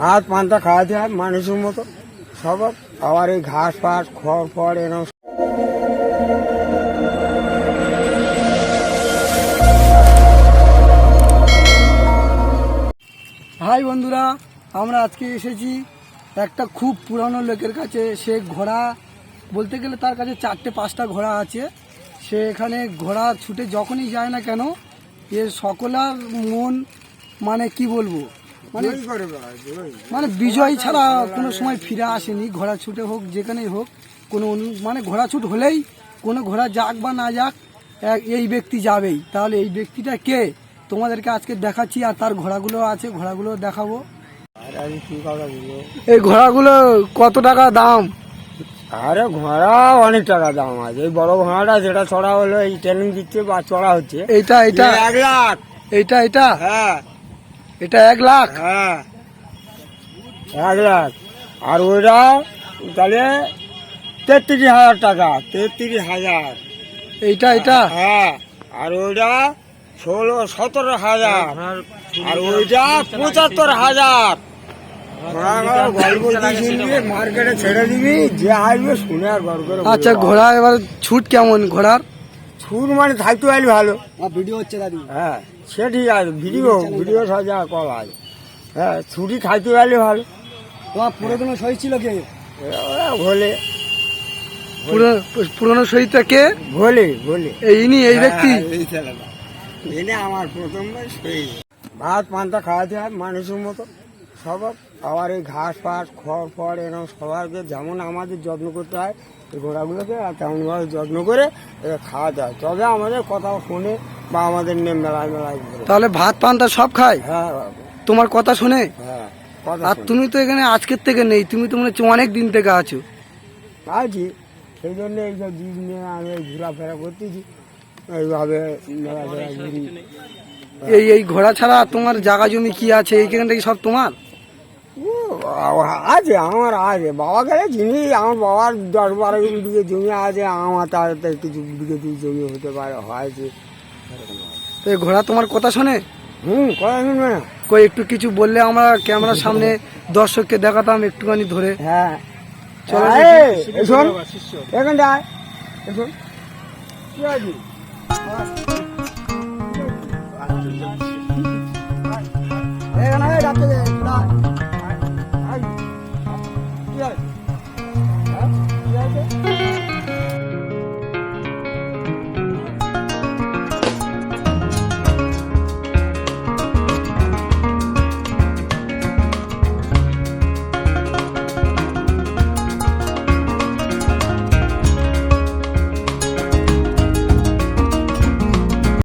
ভাত, পান্তা খাওয়াতে হয় মানুষের মতো। সব আবার এই ঘাস ফাস, খড় ফড় এরকম হাই বন্ধুরা, আমরা আজকে এসেছি একটা খুব পুরানো লোকের কাছে। সে ঘোড়া, বলতে গেলে তার কাছে চারটে, পাঁচটা ঘোড়া আছে। সে এখানে ঘোড়া ছুটে যখনই যায় না কেন, এর সকলার মন মানে কি বলব মানে। মানে বিজয় ছাড়া কোনো সময় ফিরে আসেনি ঘোড়া ছুটে হোক যেখানেই হোক কোনো মানে ঘোড়া ছুট হলেই কোনো ঘোড়া যাক বা না যাক এই ব্যক্তি যাবেই। তাহলে এই ব্যক্তিটা কে? তোমাদেরকে আজকে দেখাচ্ছি আর তার ঘোড়াগুলো আছে ঘোড়াগুলো দেখাবো। এই ঘোড়াগুলো কত টাকা দাম? আরে ঘোড়া অনেক টাকা দাম আছে। এই বড় ঘোড়াটা যেটা চড়া হলো এই ট্রেনিং দিচ্ছে বা চড়া হচ্ছে। এইটা এটা এক লাখ। এইটা এটা হ্যাঁ। এটা এক লাখ। হ্যাঁ। এক লাখ। আর ওইটা তাহলে তেত্রিশ হাজার টাকা তেত্রিশ হাজার। এইটা এটা হ্যাঁ। আর ওইটা ষোলো সতেরো হাজার। আর ওইটা পঁচাত্তর হাজার। মার্কেটে ছেড়ে দিবি যে আসবে শুনে আর আচ্ছা ঘোড়া এবার ছুট কেমন ঘোড়ার? সুর মানে থাকতে পারলে ভালো। ভিডিও হচ্ছে দাদি। হ্যাঁ সে ঠিক আছে ভিডিও ভিডিও সাজা কল আছে হ্যাঁ। ছুটি থাকতে পারলে ভালো। তোমার পুরোনো শহীদ ছিল কে? এ, ভোলে। পুরোনো শহীদটা কে? ভোলে ভোলে। এই ইনি এই ব্যক্তি। হ্যাঁ, এই ছেলেটা। এনে আমার প্রথমবার সেই। ভাত পান্তা খাওয়াতে হয় মানুষের মতো। সবার আবার এই ঘাস ফাস খড় ফড় এরকম সবাইকে যেমন আমাদের যত্ন করতে হয় এই ঘোড়াগুলোকে আর তেমনভাবে যত্ন করে খাওয়াতে হয়। তবে আমাদের কথা শুনে বা আমাদের নিয়ে মেলায় মেলায় তাহলে ভাত পান্তা সব খায়? হ্যাঁ তোমার কথা শুনে? হ্যাঁ আর তুমি তো এখানে আজকের থেকে নেই তুমি তো মনে হচ্ছে অনেক দিন থেকে আছো। আছি। সেই জন্য এইসব জিনিস নিয়ে আমি ঘোরাফেরা করতেছি এইভাবে মেলাফেরা ঘুরি। এই এই ঘোড়া ছাড়া তোমার জায়গা জমি কি আছে? এইখান থেকে সব তোমার? আছে আমার আছে। বাবা গেলে জিনিস আমার বাবার দশ বারো বিঘে জমি আছে আমার তার কিছু বিঘে দুই জমি হতে পারে হয়েছে। তো এই ঘোড়া তোমার কথা শোনে? হুম কথা শুনবে না। কই একটু কিছু বললে আমরা ক্যামেরার সামনে দর্শককে দেখাতাম একটুখানি ধরে। হ্যাঁ। চলো শোন এখানটা শোন। কি আছে? এখানে রাখতে 对。